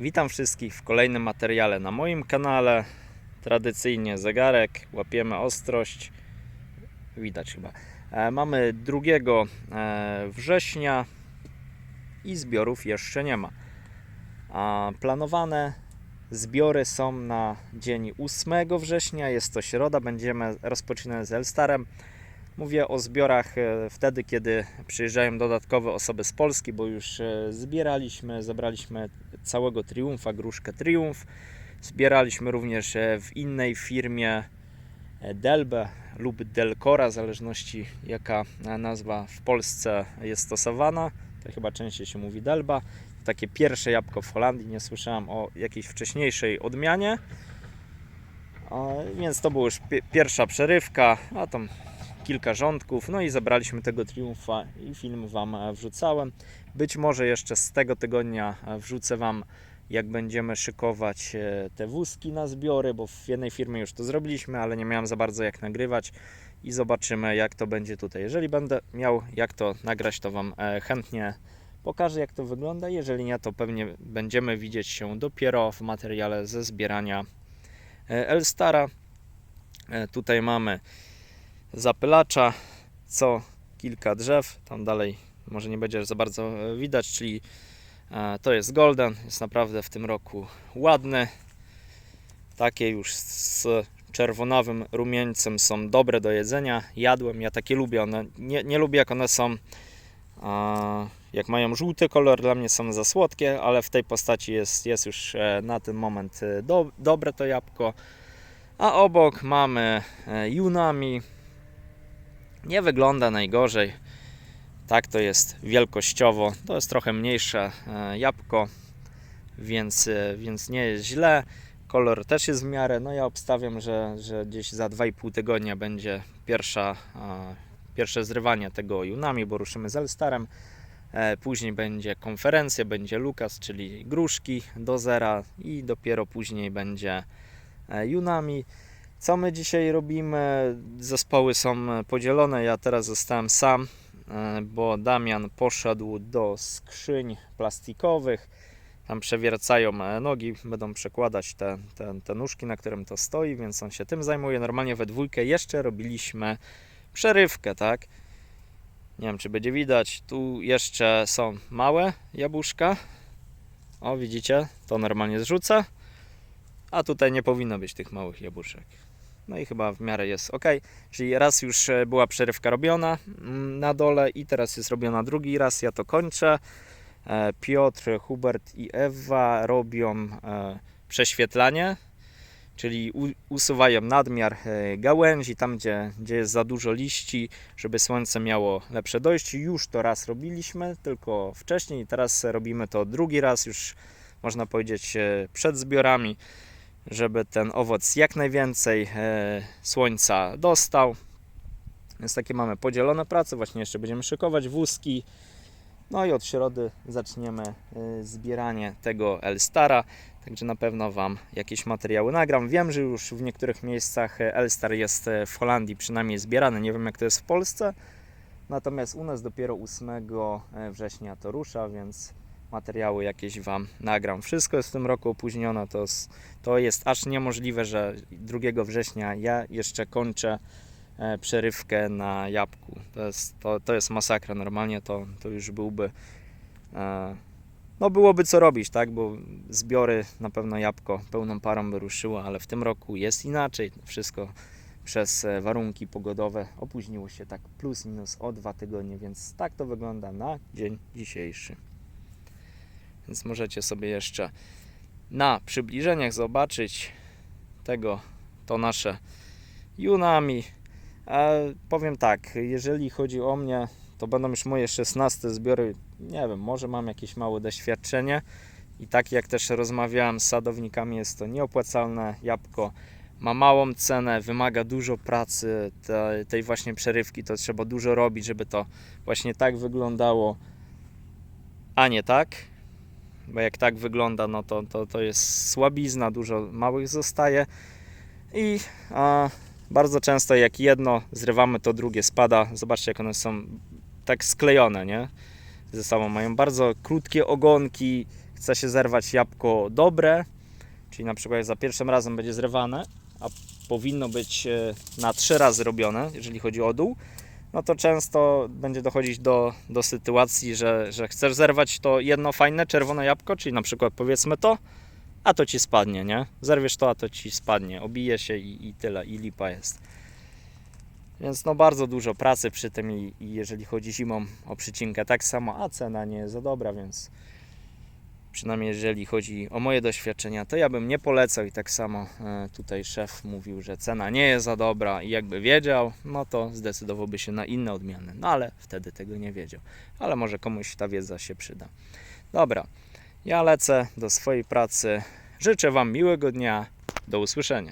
Witam wszystkich w kolejnym materiale na moim kanale. Tradycyjnie zegarek, łapiemy ostrość. Widać chyba. E, Mamy 2 e, września i zbiorów jeszcze nie ma. A planowane zbiory są na dzień 8 września, jest to środa, będziemy rozpoczynać z Elstarem. Mówię o zbiorach e, wtedy, kiedy przyjeżdżają dodatkowe osoby z Polski, bo już e, zbieraliśmy, zebraliśmy całego Triumfa, gruszkę Triumf. Zbieraliśmy również e, w innej firmie Delbe lub Delcora, w zależności jaka nazwa w Polsce jest stosowana. To chyba częściej się mówi Delba. Takie pierwsze jabłko w Holandii, nie słyszałem o jakiejś wcześniejszej odmianie. Więc to była już pi- pierwsza przerywka, a tam kilka rządków, no i zebraliśmy tego triumfa i film Wam e, wrzucałem. Być może jeszcze z tego tygodnia e, wrzucę Wam, jak będziemy szykować e, te wózki na zbiory, bo w jednej firmie już to zrobiliśmy, ale nie miałem za bardzo jak nagrywać i zobaczymy, jak to będzie tutaj. Jeżeli będę miał jak to nagrać, to Wam chętnie pokażę, jak to wygląda. Jeżeli nie, to pewnie będziemy widzieć się dopiero w materiale ze zbierania Elstara. Tutaj mamy zapylacza, co kilka drzew. Tam dalej może nie będzie za bardzo e, widać, czyli e, to jest golden. Jest naprawdę w tym roku ładny. Takie już z czerwonawym rumieńcem są dobre do jedzenia. Jadłem, ja takie lubię. One, nie, nie lubię jak one są jak mają żółty kolor, dla mnie są za słodkie, ale w tej postaci jest, jest już e, na ten moment do, dobre to jabłko. A obok mamy Junami. Nie wygląda najgorzej. Tak to jest wielkościowo. To jest trochę mniejsze e, jabłko, więc, e, więc nie jest źle. Kolor też jest w miarę. No ja obstawiam, że, że gdzieś za 2,5 tygodnia będzie pierwsza, e, pierwsze zrywanie tego Junami, bo ruszymy z Elstarem. Później będzie konferencja, będzie Lukas, czyli gruszki do zera i dopiero później będzie Junami. Co my dzisiaj robimy? Zespoły są podzielone. Ja teraz zostałem sam, e, bo Damian poszedł do skrzyń plastikowych. Tam przewiercają e, nogi, będą przekładać te, te, te nóżki, na którym to stoi, więc on się tym zajmuje. Normalnie we dwójkę jeszcze robiliśmy przerywkę, tak? Nie wiem, czy będzie widać. Tu jeszcze są małe jabłuszka. O, widzicie? To normalnie zrzuca. A tutaj nie powinno być tych małych jabłuszek. No i chyba w miarę jest ok. Czyli raz już e, była przerywka robiona mm, na dole i teraz jest robiona drugi raz. Ja to kończę. E, Piotr, Hubert i Ewa robią e, prześwietlanie, czyli usuwają nadmiar gałęzi, tam gdzie, gdzie jest za dużo liści, żeby słońce miało lepsze dojście. Już to raz robiliśmy, tylko wcześniej. Teraz robimy to drugi raz, już można powiedzieć przed zbiorami żeby ten owoc jak najwięcej e, słońca dostał. Więc takie mamy podzielone prace. Właśnie jeszcze będziemy szykować wózki. No i od środy zaczniemy e, zbieranie tego Elstara. Także na pewno Wam jakieś materiały nagram. Wiem, że już w niektórych miejscach e, Elstar jest w Holandii przynajmniej zbierany. Nie wiem jak to jest w Polsce. Natomiast u nas dopiero 8 września to rusza, więc materiały jakieś Wam nagram. Wszystko jest w tym roku opóźnione. To jest, to jest aż niemożliwe, że 2 września ja jeszcze kończę e, przerywkę na jabłku. To jest, to, to jest masakra. Normalnie to, to już byłby. E, no byłoby co robić, tak? Bo zbiory na pewno jabłko pełną parą by ruszyło, ale w tym roku jest inaczej. Wszystko przez e, warunki pogodowe opóźniło się tak plus minus o dwa tygodnie, więc tak to wygląda na dzień dzisiejszy. Więc możecie sobie jeszcze na przybliżeniach zobaczyć tego, to nasze Junami. E, powiem tak, jeżeli chodzi o mnie, to będą już moje 16 zbiory. Nie wiem, może mam jakieś małe doświadczenie. I tak jak też rozmawiałem z sadownikami, jest to nieopłacalne jabłko. Ma małą cenę, wymaga dużo pracy te, tej właśnie przerywki. To trzeba dużo robić, żeby to właśnie tak wyglądało, a nie tak bo jak tak wygląda, no to, to, to jest słabizna, dużo małych zostaje i a, bardzo często jak jedno zrywamy, to drugie spada. Zobaczcie, jak one są tak sklejone, nie? Ze sobą mają bardzo krótkie ogonki, chce się zerwać jabłko dobre, czyli na przykład za pierwszym razem będzie zrywane, a powinno być e, na trzy razy robione, jeżeli chodzi o dół, no to często będzie dochodzić do, do sytuacji, że, że chcesz zerwać to jedno fajne czerwone jabłko, czyli na przykład powiedzmy to, a to ci spadnie, nie? Zerwiesz to, a to ci spadnie, obije się i, i tyle, i lipa jest. Więc no bardzo dużo pracy przy tym i, i jeżeli chodzi zimą o przycinkę tak samo, a cena nie jest za dobra, więc przynajmniej jeżeli chodzi o moje doświadczenia, to ja bym nie polecał i tak samo e, tutaj szef mówił, że cena nie jest za dobra i jakby wiedział, no to zdecydowałby się na inne odmiany, no ale wtedy tego nie wiedział, ale może komuś ta wiedza się przyda. Dobra, ja lecę do swojej pracy, życzę Wam miłego dnia, do usłyszenia.